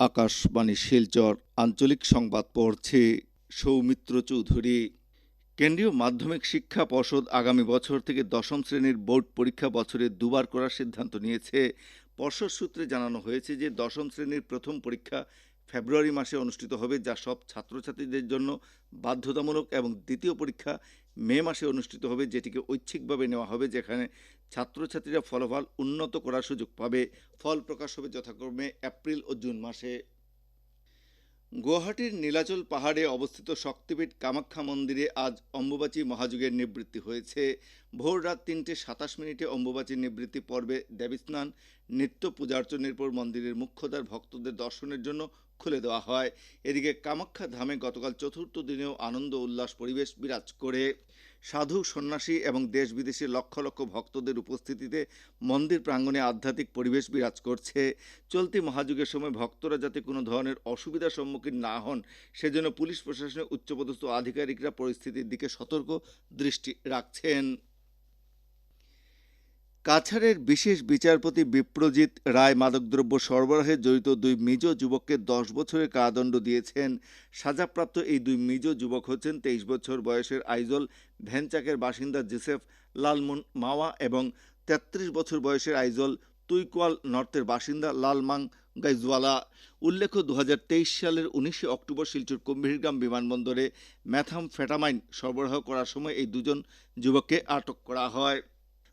আকাশবাণী শিলচর আঞ্চলিক সংবাদ পড়ছে সৌমিত্র চৌধুরী। কেন্দ্রীয় মাধ্যমিক শিক্ষা পর্ষদ আগামী বছর থেকে দশম শ্রেণির বোর্ড পরীক্ষা বছরে দুবার করার সিদ্ধান্ত নিয়েছে। পর্ষদ সূত্রে জানানো হয়েছে যে দশম শ্রেণির প্রথম পরীক্ষা ফেব্রুয়ারি মাসে অনুষ্ঠিত হবে, যা সব ছাত্রছাত্রীদের জন্য বাধ্যতামূলক এবং দ্বিতীয় পরীক্ষা মে মাসে অনুষ্ঠিত হবে, যেটিকে ঐচ্ছিকভাবে নেওয়া হবে, যেখানে ছাত্রছাত্রীরা ফলাফল উন্নত করার সুযোগ পাবে। ফল প্রকাশ হবে যথাক্রমে এপ্রিল ও জুন মাসে। গুয়াহাটির নীলাচল পাহাড়ে অবস্থিত শক্তিপীঠ কামাখ্যা মন্দিরে আজ অম্বুবাচী মহাযুগের নিবৃত্তি হয়েছে। ভোর রাত তিনটে সাতাশ মিনিটে অম্বুবাচী নিবৃত্তি পর্বে দেবীস্নান, নিত্য পূজার্চনের পর মন্দিরের মুখ্যদার ভক্তদের দর্শনের জন্য খুলে দেওয়া হয়। এদিকে কামাখ্যা ধামে গতকাল চতুর্থ দিনেও আনন্দ, উল্লাস, পরিবেশ বিরাজ করে। সাধু, সন্ন্যাসী এবং দেশ বিদেশের লক্ষ লক্ষ ভক্তদের উপস্থিতিতে মন্দির প্রাঙ্গণে আধ্যাত্মিক পরিবেশ বিরাজ করছে। চলতি মহাযুগের সময় ভক্তরা যাতে কোনো ধরনের অসুবিধার সম্মুখীন না হন, সেজন্য পুলিশ প্রশাসনের উচ্চপদস্থ আধিকারিকরা পরিস্থিতির দিকে সতর্ক দৃষ্টি রাখছেন। কাছাড়ের বিশেষ বিচারপতি বিপ্রজিৎ রায় মাদকদ্রব্য সরবরাহে জড়িত দুই মিজ যুবককে দশ বছরের কারাদণ্ড দিয়েছেন। সাজাপ্রাপ্ত এই দুই মিজ যুবক হচ্ছেন তেইশ বছর বয়সের আইজল ভ্যানচাকের বাসিন্দা জোসেফ লালমুন মাওয়া এবং তেত্রিশ বছর বয়সের আইজল তুইকোয়াল নর্থের বাসিন্দা লালমাং গাইজওয়ালা। উল্লেখ্য দু হাজার তেইশ সালের উনিশে অক্টোবর শিলচর কুম্ভীরগ্রাম বিমানবন্দরে ম্যাথাম ফেটামাইন সরবরাহ করার সময় এই দুজন যুবককে আটক করা হয়।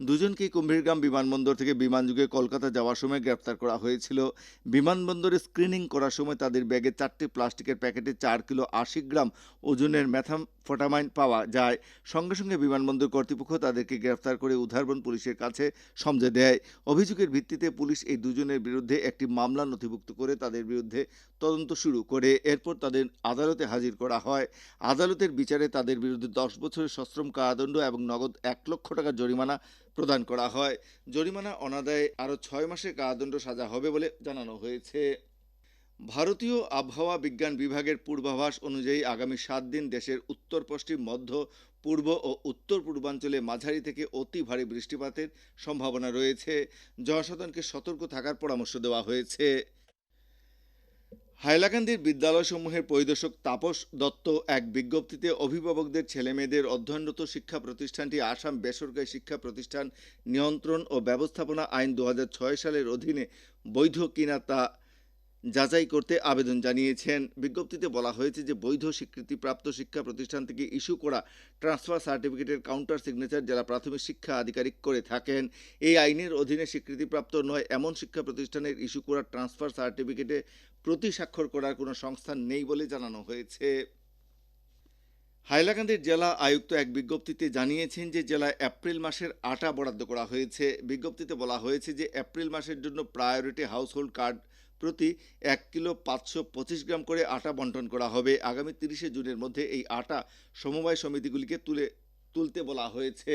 দুজনকেই কুম্ভীরগ্রাম বিমানবন্দর থেকে বিমানযোগে কলকাতা যাওয়ার সময় গ্রেপ্তার করা হয়েছিল। বিমানবন্দরে স্ক্রিনিং করার সময় তাদের ব্যাগে চারটি প্লাস্টিকের প্যাকেটে চার কিলো আশি গ্রাম ওজনের ম্যাথাম ফটামাইন পাওয়া যায়। সঙ্গে সঙ্গে বিমানবন্দর কর্তৃপক্ষ তাদেরকে গ্রেফতার করে উধারবন পুলিশের কাছে সমঝে দেয়। অভিযোগের ভিত্তিতে পুলিশ এই দুজনের বিরুদ্ধে একটি মামলা নথিভুক্ত করে তাদের বিরুদ্ধে তদন্ত শুরু করে। এরপর তাদের আদালতে হাজির করা হয়। আদালতের বিচারে তাদের বিরুদ্ধে দশ বছরের সশ্রম কারাদণ্ড এবং নগদ এক লক্ষ টাকা জরিমানা প্রদান করা হয়। জরিমানা অনাদায়ে আরও ছয় মাসের কারাদণ্ড সাজা হবে বলে জানানো হয়েছে। ভারতীয় আবহাওয়া বিজ্ঞান বিভাগের পূর্বাভাস অনুযায়ী আগামী সাত দিন দেশের উত্তর, পশ্চিম, মধ্য, পূর্ব ও উত্তর পূর্বাঞ্চলে মাঝারি থেকে অতি ভারী বৃষ্টিপাতের সম্ভাবনা রয়েছে। জনসাধারণকে সতর্ক থাকার পরামর্শ দেওয়া হয়েছে। হাইলাকান্দির বিদ্যালয়সমূহের পরিদর্শক তাপস দত্ত এক বিজ্ঞপ্তিতে অভিভাবকদের ছেলেমেয়েদের অধ্যয়নরত শিক্ষা প্রতিষ্ঠানটি আসাম বেসরকারি শিক্ষা প্রতিষ্ঠান নিয়ন্ত্রণ ও ব্যবস্থাপনা আইন দু হাজার ছয় সালের অধীনে বৈধ কিনা তা যাচাই করতে আবেদন জানিয়েছেন। বিজ্ঞপ্তিতে বলা হয়েছে যে বৈধ স্বীকৃতিপ্রাপ্ত শিক্ষা প্রতিষ্ঠান থেকে ইস্যু করা ট্রান্সফার সার্টিফিকেটের কাউন্টার সিগনেচার জেলা প্রাথমিক শিক্ষা আধিকারিক করে থাকেন। এই আইনের অধীনে স্বীকৃতিপ্রাপ্ত নয়, এমন শিক্ষা প্রতিষ্ঠানের ইস্যু করা ট্রান্সফার সার্টিফিকেটে প্রতি স্বাক্ষর করার কোনো সংস্থান নেই বলে জানানো হয়েছে। হাইলাকান্দির জেলা আয়ুক্ত এক বিজ্ঞপ্তিতে জানিয়েছেন যে জেলায় এপ্রিল মাসের আটা বরাদ্দ করা হয়েছে। বিজ্ঞপ্তিতে বলা হয়েছে যে এপ্রিল মাসের জন্য প্রায়োরিটি হাউসহোল্ড কার্ড প্রতি এক কিলো পাঁচশো পঁচিশ গ্রাম করে আটা বন্টন করা হবে। আগামী তিরিশে জুনের মধ্যে এই আটা সমবায় সমিতিগুলিকে তুলে তুলতে বলা হয়েছে।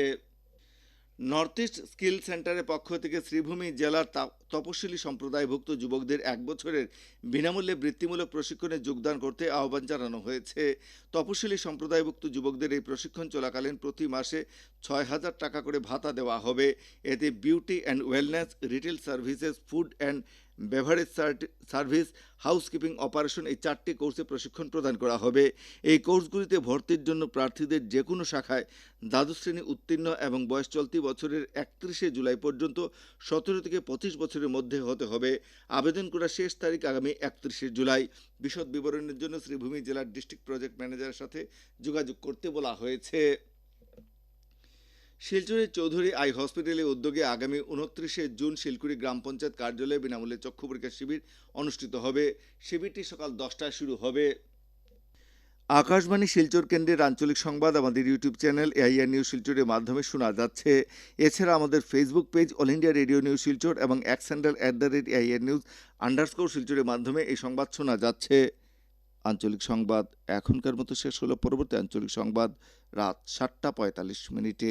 নর্থ ইস্ট স্কিল সেন্টারের পক্ষ থেকে শ্রীভূমি জেলার তপশিলি সম্প্রদায়ভুক্ত যুবকদের এক বছরের বিনামূল্যে বৃত্তিমূলক প্রশিক্ষণে যোগদান করতে আহ্বান জানানো হয়েছে। তপশিলি সম্প্রদায়ভুক্ত যুবকদের এই প্রশিক্ষণ চলাকালীন প্রতি মাসে ছয় হাজার টাকা করে ভাতা দেওয়া হবে। এতে beauty and wellness, retail services, food and beverage service housekeeping operation এই চারটি কোর্সে প্রশিক্ষণ প্রদান করা হবে। এই কোর্সগুলিতে ভর্তির জন্য প্রার্থীদের যে কোনো শাখায় দ্বাদশ শ্রেণি উত্তীর্ণ এবং বয়স চলতি বছরের একত্রিশে জুলাই পর্যন্ত সতেরো থেকে পঁচিশ বছরের মধ্যে হতে হবে। আবেদন করার শেষ তারিখ আগামী একত্রিশে জুলাই। বিশদ বিবরণের জন্য শ্রীভূমি জেলার ডিস্ট্রিক্ট প্রজেক্ট ম্যানেজারের সাথে যোগাযোগ করতে বলা হয়েছে। শিলচরের চৌধুরী আই হসপিটালের উদ্যোগে আগামী উনত্রিশে জুন শিলকুড়ি গ্রাম পঞ্চায়েত কার্যালয়ে বিনামূল্যে চক্ষু পরীক্ষা শিবির অনুষ্ঠিত হবে। শিবিরটি সকাল দশটায় শুরু হবে। আকাশবাণী শিলচর কেন্দ্রের আঞ্চলিক সংবাদ, আমাদের ইউটিউব চ্যানেল এআইআর নিউজ শিলচরের মাধ্যমে শোনা যাচ্ছে। এছাড়া আমাদের Facebook page, all India radio news Silchar এবং X handle at the rate AIR news underscore শিলচরের মাধ্যমে এই সংবাদ শোনা যাচ্ছে। আঞ্চলিক সংবাদ এখনকার মতো শেষ হলো। পরবর্তী আঞ্চলিক সংবাদ রাত সাতটা পঁয়তাল্লিশ মিনিটে।